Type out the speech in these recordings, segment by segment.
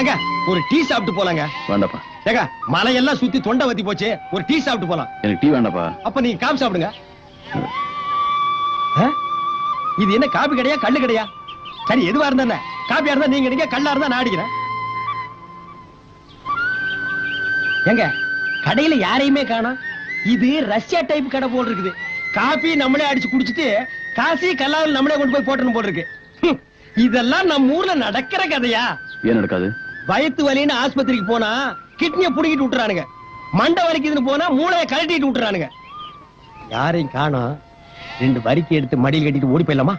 ஏங்க ஒரு டீ சாப்பிட்டு போலாங்க. வேண்டாப்பா. ஏங்க மலையெல்லாம் சுத்தி தொண்டை வத்தி போச்சு ஒரு டீ சாப்பிட்டு போலாம். எனக்கு டீ வேண்டாப்பா. அப்ப நீங்க காபி சாப்பிடுங்க? இது என்ன காபி கடையா கல்லு கடையா? சரி எதுவா இருந்தா? காபியா இருந்தா நீங்க நீங்க கல்லா இருந்தா நான் அடிக்கிறேன். ஏங்க கடையில யாரையுமே காணோம். இது ரஷ்யா டைப் கடை போல் இருக்குது. காபி நம்மளே அடிச்சு குடிச்சிட்டு காசி கல்லாவில் நம்மளே கொண்டு போய் போட்டணும் போல் இருக்கு. இதெல்லாம் நம்ம ஊர்ல நடக்கிற கதையா? ஏன் நடக்காது? வயித்து வலின்னு ஆஸ்பத்திரிக்கு போனா கிட்னிய புடுங்கிட்டு விட்டுறானுங்க. மண்டை வலிக்குதுன்னு போனா மூளைய கழட்டிட்டு விட்டுறானுங்க. யாரையும் காணோம். ரெண்டு வரிக்கை எடுத்து மடியில் கட்டிட்டு ஓடி போயிடலாமா?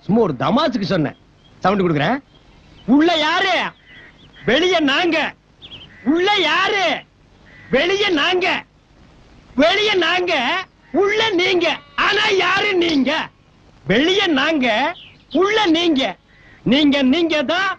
சும்மா ஒரு தமாசுக்கு சொன்னேன். சவுண்ட் கொடுக்குறேன். உள்ள யாரு? வெளிய நாங்க. உள்ள யாரு? வெளிய நாங்க. வெளிய நாங்க. உள்ள நீங்க. ஆனா யாரு நீங்க? வெளிய நாங்க. உள்ள நீங்க. நீங்க நீங்க தான்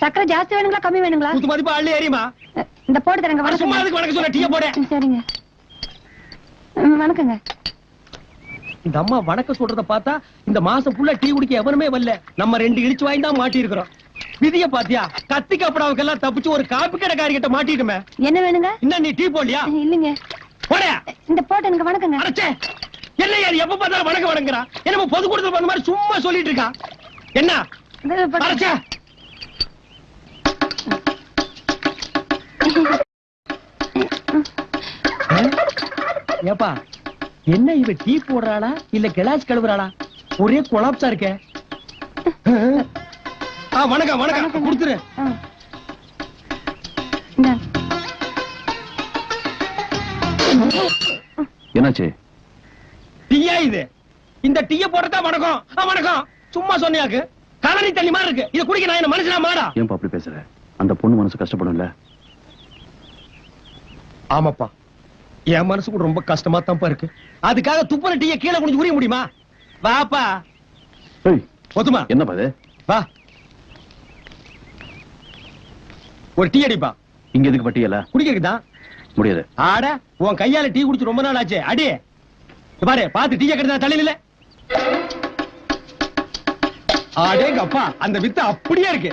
சக்கரை ஜாஸ்தி வேணுங்களா? கம்மி வேணுங்களா? குத்து மதிப்பா அள்ளி ஏறியுமா அ, இந்த போட்டு தரேங்க. வணக்கம் அதுக்கு வணக்கம் சொல்ல டீய போட. சரிங்க. வணக்கங்க. இந்த அம்மா வணக்கம் சொல்றத பார்த்தா இந்த மாசம் ஃபுல்லா டீ குடிக்க எவனுமே வரல. நம்ம ரெண்டு இடிச்சு வாங்கி தான் மாட்டி இருக்கிறோம் விதிய பாத்தியா? கத்தி கப்படாவுக்கு எல்லாம் தப்பிச்சு ஒரு காப்பி கடைக்காரி கிட்ட மாட்டிட்டுமே என்ன வேணுங்க? இன்னும் நீ டீ போடலையா? இல்லைங்க. போட. இந்த போட்டு எனக்கு வணக்கங்க. அடைச்சே என்ன யார் எப்ப பார்த்தாலும் வணக்கம் வணங்குறா? என்னமோ பொது கொடுத்து வந்த மாதிரி சும்மா சொல்லிட்டு இருக்கா? என்ன? அடைச்சே ஏப்பா என்ன இவ டீ போடுறாளா? இல்ல கிளாஸ் கழுவுறாளா? ஒரே கொலாப்ஸா இருக்கே. ஆ வணக்கம் வணக்கம். கொடுத்துரு. என்னாச்சு? டீயா இது? இந்த டீய போடுறதா வணக்கம். ஆ, வணக்கம். சும்மா சொன்னியாக்கு. கலனி தண்ணி மாதிரி இருக்கு. இத குடிக்க நான் என்ன மனுஷனா? மாடா. ஏன்பா அப்படி பேசுற? அந்த பொண்ணு மனசு கஷ்டப்படும்ல. ஆமாப்பா. என் மனசு கூட ரொம்ப கஷ்டமா தான்ப்பா இருக்கு. அதுக்காக துப்புன டீய கீழே குனிஞ்சு உரிய முடியுமா? வாப்பா. ஒத்துமா என்னப்பா இது? வா. ஒரு டீ அடிப்பா. இங்க எதுக்கு பட்டியல குடிக்கிறதுக்கு தான் முடியாது. ஆட உன் கையால டீ குடிச்சு ரொம்ப நாள் ஆச்சு. அடி. பாரு பாத்து டீ கட்டுறதா தலையில ஆடேங்க அப்பா அந்த வித்து அப்படியே இருக்கு.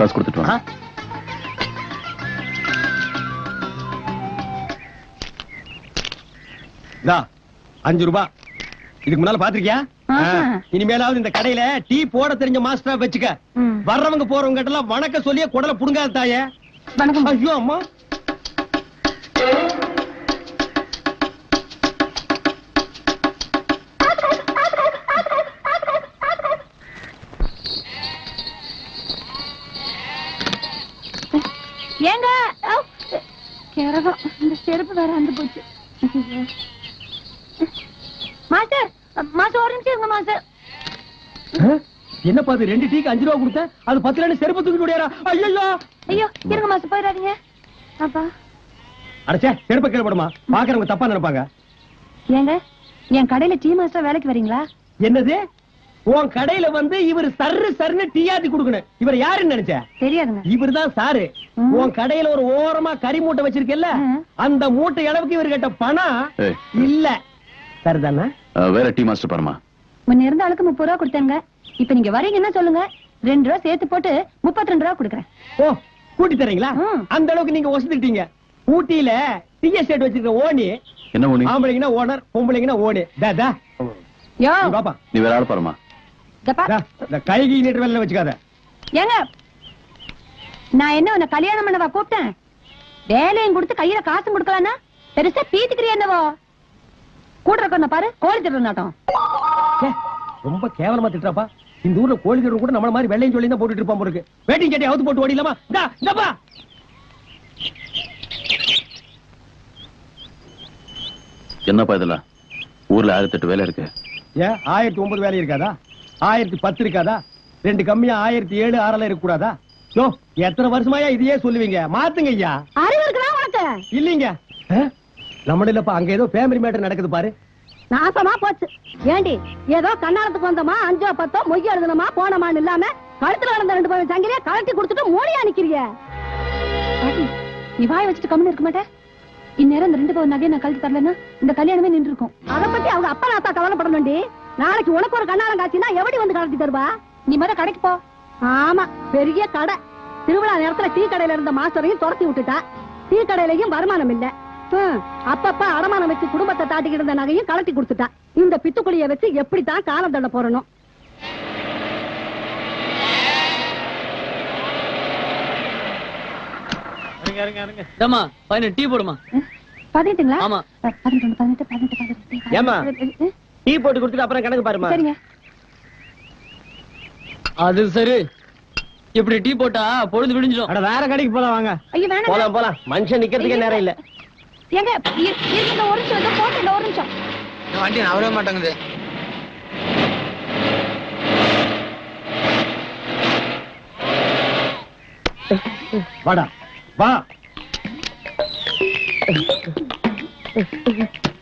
காசு கொடுத்துட்டு ஆ? வா இந்தா அஞ்சு ரூபா இதுக்கு முன்னால பாத்திருக்கியா. இனிமேலாவது இந்த கடையில டீ போட தெரிஞ்ச மாஸ்டரா வச்சுக்க. வர்றவங்க போறவங்க கிட்ட எல்லாம் வணக்கம் சொல்லியே குடல புடுங்காத தாயே வணக்கம் ஐயோ அம்மா செருப்பு வேற அந்த போச்சு. மாஸ்டர் மாஸ்டர் ஒரு நிமிஷம் இருங்க மாஸ்டர்? என்ன பாத்து ரெண்டு டீக்கு அஞ்சு ரூபா கொடுத்தேன்? அது பத்து ரெண்டு செருப்பு தூக்கி முடியாரா ஐயோ ஐயோ இருங்க மாஸ்டர் போயிடாதீங்க. அப்பா. அடைச்சே செருப்ப கீழே போடுமா? பாக்குறவங்க தப்பா நினைப்பாங்க. ஏங்க என் கடையில டீ மாஸ்டர் வேலைக்கு வரீங்களா? என்னது? உன் கடையில வந்து இவர் சர்ரு சர்னு டீயாத்தி கொடுக்கணும். இவர் யாருன்னு நினைச்ச? தெரியாதுங்க. இவர் தான் சாரு. உன் கடையில ஒரு ஓரமா கறி மூட்டை வச்சிருக்கல்ல ம். அந்த மூட்டை அளவுக்கு இவர் கேட்ட பணம். இல்ல. சரிதானே? வேற டீ மாஸ்டர் பாருமா முன்ன இருந்த ஆளுக்கு முப்பது ரூபா கொடுத்தாங்க. இப்ப நீங்க வரீங்கன்னா சொல்லுங்க. ரெண்டு ரூபா சேர்த்து போட்டு முப்பத்தி ரெண்டு ரூபா கொடுக்குறேன். ஓ கூட்டி தரீங்களா. அந்த அளவுக்கு நீங்க வசதிட்டீங்க ஊட்டியில டீ எஸ்டேட் வச்சிருக்க ஓனி. என்ன ஒண்ணு ஆம்பளைங்கன்னா ஓனர் பொம்பளைங்கன்னா ஓனி. தா, தா. யோ. பாப்பா. நீ வேற ஆள் பாருமா இந்த கைகி நீட்டு வேலை வச்சுக்காத. ஏங்க நான் என்ன உன்னை கல்யாணம் பண்ணவா கூப்பிட்டேன்? வேலையும் கொடுத்து கையில காசும் கொடுக்கலான்னா பெருசா பீத்திக்கிறியா என்னவோ? கூட இருக்க பாரு கோழி திருட நாட்டம் ரொம்ப கேவலமா திட்டுறாப்பா. இந்த ஊர்ல கோழி திருடன் கூட நம்மள மாதிரி வெள்ளையும் சொல்லி தான் போட்டுட்டு இருப்பான் இருக்கு. வேட்டிங் அவுத்து போட்டு ஓடிலாமா இந்தா இந்தப்பா என்னப்பா இதெல்லாம்? ஊர்ல ஆயிரத்தி எட்டு வேலை இருக்கு. ஏன் ஆயிரத்தி ஒன்பது வேலை இருக்காதா? ஆயிரத்தி பத்து இருக்காதா? ரெண்டு கம்மியா ஆயிரத்தி ஏழு ஆறெல்லாம் இருக்க கூடாதா யோ எத்தனை வருஷமாயா இதையே சொல்லுவீங்க? மாத்துங்க ஐயா. அறிவு இருக்குதா உனக்கு? இல்லீங்க. நம்ம இல்லப்பா அங்க ஏதோ ஃபேமிலி மேட்டர் நடக்குது பாரு. நாசமா போச்சு. ஏண்டி ஏதோ கண்ணாலத்துக்கு வந்தோமா அஞ்சோ பத்தோ மொய் எழுதணுமா போனமான்னு இல்லாம கழுத்துல வளர்ந்த ரெண்டு பேரும் சங்கிலிய கழட்டி கொடுத்துட்டு மூடியா நிக்கிறிய? நீ வாய் வச்சுட்டு கம்முன்னு இருக்க மாட்டே. இந்நேரம் இந்த ரெண்டு பவுன் நகையை நான் கழட்டி தரலன்னா இந்த கல்யாணமே நின்று இருக்கும் அத பத்தி அவங்க அப்பா நாத்தா கவலைப்படணும்டி. நாளைக்கு உனக்கு ஒரு கண்ணாலம் காட்சினா எப்படி வந்து கழட்டி தருவா? நீ முத கடைக்கு போ. ஆமா பெரிய கடை. திருவிழா நேரத்துல டீ கடையில இருந்த மாஸ்டரையும் துரத்தி விட்டுட்டா. டீ கடையிலயும் வருமானம் இல்ல. அப்பப்ப அடமானம் வச்சு குடும்பத்தை தாட்டிக்கிட்டு இருந்த நகையும் கலட்டி கொடுத்துட்டா. இந்த பித்துக்குழிய வச்சு எப்படித்தான் காலம் தள்ள போறணும்? டீ போடுமா? பதினெட்டுங்களா? ஆமா. பதினெட்டு பதினெட்டு பதினெட்டு? பதினெட்டு. டீ போட்டு கொடுத்துட்டு அப்புறம் கணக்கு பாருமா சரிங்க. அது சரி. இப்படி டீ போட்டா பொழுது விடிஞ்சிடும். அட வேற கடைக்கு போலாம் வாங்க. ஐயோ வேணாம் போலாம் போலாம். மனுஷன் நிக்கிறதுக்கே நேரம் இல்ல. எங்க இரு- இருங்க, ஒரு நிமிஷம் இதோ போட்டுங்க, ஒரு நிமிஷம். வண்டி நவர மாட்டேங்குது. வாடா. வா.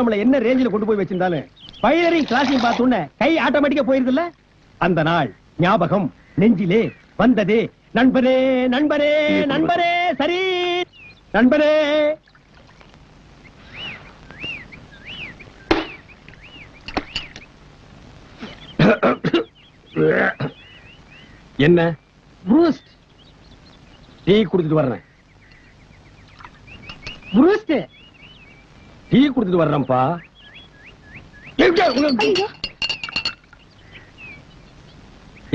கடவுள் நம்மள என்ன ரேஞ்சில கொண்டு போய் வச்சிருந்தாலும் பயிலரையும் கிளாஸையும் பார்த்த உடனே கை ஆட்டோமேட்டிக்கா போயிருதுல்ல? அந்த நாள் ஞாபகம் நெஞ்சிலே வந்ததே. நண்பரே நண்பரே நண்பரே சரி. நண்பரே. என்ன? டீ குடுத்துட்டு வர்றேன். டீ குடுத்துட்டு வர்றேன்ப்பா.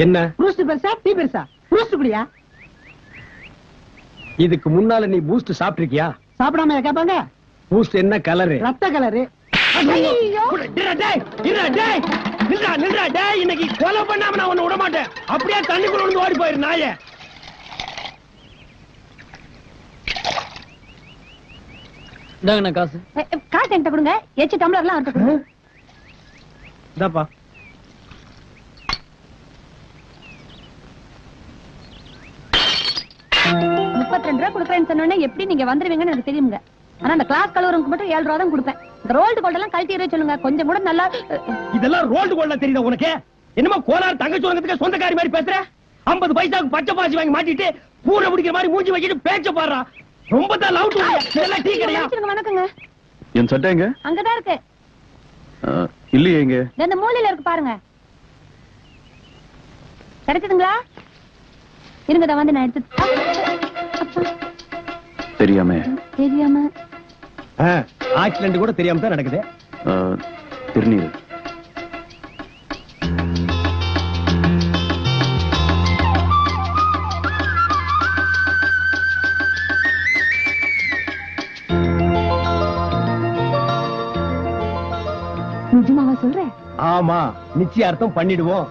என்ன? பூஸ்ட் பெருசா? டீ பெருசா? பூஸ்ட் குடியா? இதுக்கு முன்னால நீ பூஸ்ட் சாப்பிட்டிருக்கியா? சாப்பிடாம கேட்பாங்க? பூஸ்ட் என்ன கலரு ரத்த கலரு இன்னைக்கு கொலை பண்ணாம நான் உன்னை விட மாட்டேன். அப்படியே தண்ணிக்குள்ள ஓடி போயிரு நாயே. இந்தாங்கண்ணா காசு. காசு என்கிட்ட கொடுங்க. எச்சு டம்ளர்லாம் அவர்கிட்ட கொடுங்க. இந்தாப்பா. முப்பத்தி ரெண்டு ரூபா கொடுக்குறேன்னு சொன்னோன்னே எப்படி நீங்க வந்துருவீங்கன்னு எனக்கு தெரியுங்க. ஆனா அந்த கிளாஸ் கலவரங்களுக்கு மட்டும் ஏழு ரூபா தான் கொடுப்பேன். இந்த ரோல்டு கோல்ட் எல்லாம் கழட்டி சொல்லுங்க. கொஞ்சம் கூட நல்லா இதெல்லாம் ரோல்டு கோல்ல தெரியுதா உனக்கு? என்னமோ கோலார் தங்கச்சி உலகத்துக்கு சொந்தக்காரி மாதிரி பேசுற? 50 பைசாவுக்கு பச்சை பாசி வாங்கி மாட்டிட்டு பூனை பிடிக்கிற மாதிரி மூஞ்சி வச்சுட்டு பேச்ச பாடுறா. ரொம்ப தான் லவுட் இதெல்லாம் டீ கிடையா? மன்னிச்சிடுங்க, வணக்கங்க. என் சட்டை எங்க? அங்கதான் இருக்கு. ஆ, இல்லையே எங்க இந்த மூலையில இருக்கு பாருங்க. கிடைச்சதுங்களா? இருங்க வந்து நான் எடுத்து தெரியாம. தெரியாம. ஆக்சிடென்ட் கூட தெரியாம தான் நடக்குது. திருநீர். ஆமா நிச்சயார்த்தம் பண்ணிடுவோம்.